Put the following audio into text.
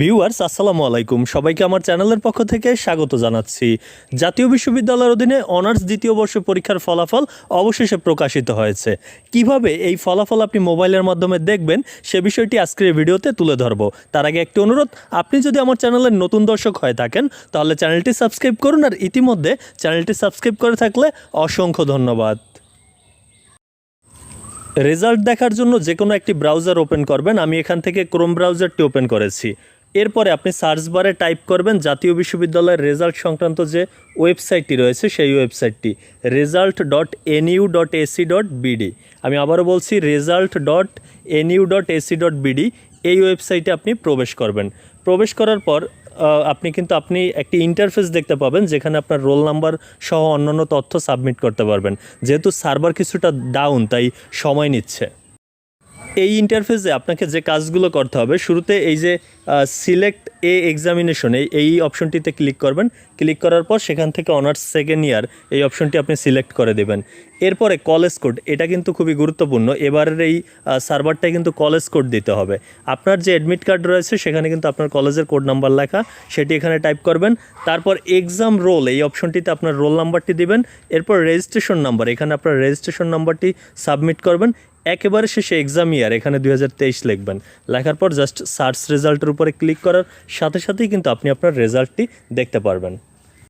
Viewers, আসসালামু আলাইকুম। সবাইকে আমার চ্যানেলের পক্ষ থেকে স্বাগত জানাচ্ছি। জাতীয় বিশ্ববিদ্যালয়ের অধীনে অনার্স দ্বিতীয় বর্ষ পরীক্ষার ফলাফল অবশেষে প্রকাশিত হয়েছে। কীভাবে এই ফলাফল আপনি মোবাইলের মাধ্যমে দেখবেন, সে বিষয়টি আজকের ভিডিওতে তুলে ধরবো। তার আগে একটি অনুরোধ, আপনি যদি আমার চ্যানেলের নতুন দর্শক হয়ে থাকেন, তাহলে চ্যানেলটি সাবস্ক্রাইব করুন আর ইতিমধ্যে চ্যানেলটি সাবস্ক্রাইব করে থাকলে অসংখ্য ধন্যবাদ। রেজাল্ট দেখার জন্য যে কোনো একটি ব্রাউজার ওপেন করবেন। আমি এখান থেকে ক্রোম ব্রাউজারটি ওপেন করেছি। এরপরে আপনি সার্চ বারে টাইপ করবেন জাতীয় বিশ্ববিদ্যালয়ের রেজাল্ট সংক্রান্ত যে ওয়েবসাইটটি রয়েছে, সেই ওয়েবসাইটটি result dot NU dot AC dot BD আমি আবারও বলছি result dot NU dot AC dot BD এই ওয়েবসাইটে আপনি প্রবেশ করবেন। প্রবেশ করার পর আপনি কিন্তু আপনি একটি ইন্টারফেস দেখতে পাবেন, যেখানে আপনার রোল নাম্বার সহ অন্যান্য তথ্য সাবমিট করতে পারবেন। যেহেতু সার্ভার কিছুটা ডাউন তাই সময় নিচ্ছে। এই ইন্টারফেসে আপনাকে যে কাজগুলো করতে হবে শুরুতে এই যে সিলেক্ট এ এক্সামিনেশন এই এই অপশনটিতে ক্লিক করবেন। ক্লিক করার পর সেখান থেকে অনার্স সেকেন্ড ইয়ার এই অপশনটি আপনি সিলেক্ট করে দেবেন। এরপরে কলেজ কোড এটা কিন্তু খুবই গুরুত্বপূর্ণ। এবারের এই সার্ভারটায় কিন্তু কলেজ কোড দিতে হবে। আপনার যে অ্যাডমিট কার্ড রয়েছে, সেখানে কিন্তু আপনার কলেজের কোড নাম্বার লেখা, সেটি এখানে টাইপ করবেন। তারপর এক্সাম রোল এই অপশনটিতে আপনার রোল নাম্বারটি দিবেন। এরপর রেজিস্ট্রেশন নাম্বার এখানে আপনার রেজিস্ট্রেশন নাম্বারটি সাবমিট করবেন। একেবারে শেষে এক্সাম ইয়ার এখানে দুই হাজার তেইশ লিখবেন। লেখার পর জাস্ট সার্চ রেজাল্টের উপরে ক্লিক করার সাথে সাথেই কিন্তু আপনি আপনার রেজাল্টটি দেখতে পারবেন।